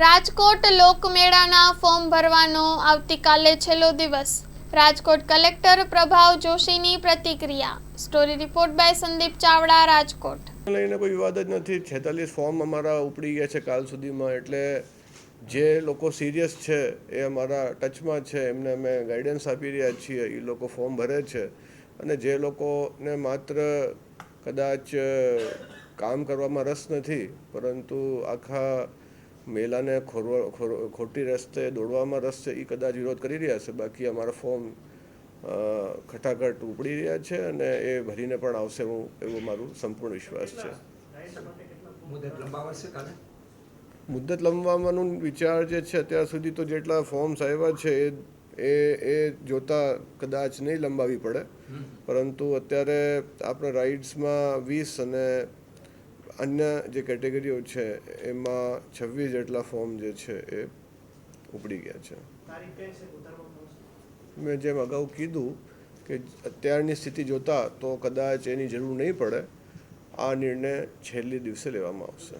Rajkot લોકમેળાના form ભરવાનો આવતીકાલે છેલ્લો દિવસ. રાજકોટ કલેક્ટર પ્રભાવ જોશીની પ્રતિક્રિયા. Story report by Sandeep Chavda, Rajkot. લઈને કોઈ વિવાદ જ નથી. છેતાલીસ ફોર્મ અમારા ઉપડી ગયા છે કાલ સુધીમાં. એટલે જે લોકો સિરિયસ છે એ અમારા ટચમાં છે. એમને અમે ગાઈડન્સ આપી રહ્યા છીએ. એ લોકો ફોર્મ ભરે છે. અને જે લોકોને માત્ર કદાચ કામ કરવામાં રસ નથી, પરંતુ આખા મેલાને ખોરવા ખોટી રસ્તે દોડવામાં રસ છે એ કદાચ વિરોધ કરી રહ્યા છે. બાકી અમારા ફોર્મ ખટાખટ ઉપડી રહ્યા છે અને એ ભરીને પણ આવશે હું એવો મારું સંપૂર્ણ વિશ્વાસ છે. મુદ્દત લંબાવવાનો વિચાર જે છે અત્યાર સુધી તો જેટલા ફોર્મ્સ આવ્યા છે એ એ એ જોતા કદાચ નહીં લંબાવી પડે. પરંતુ અત્યારે આપણે રાઇડ્સમાં વીસ અને અન્ય જે કેટેગરીઓ છે, એમાં છવ્વીસ જેટલા ફોર્મ જે છે, એ ઉપડી ગયા છે. મેં જેમ અગાઉ કીધું કે અત્યારની સ્થિતિ જોતા તો કદાચ એની જરૂર નહીં પડે. આ નિર્ણય છેલ્લી દિવસે લેવામાં આવશે.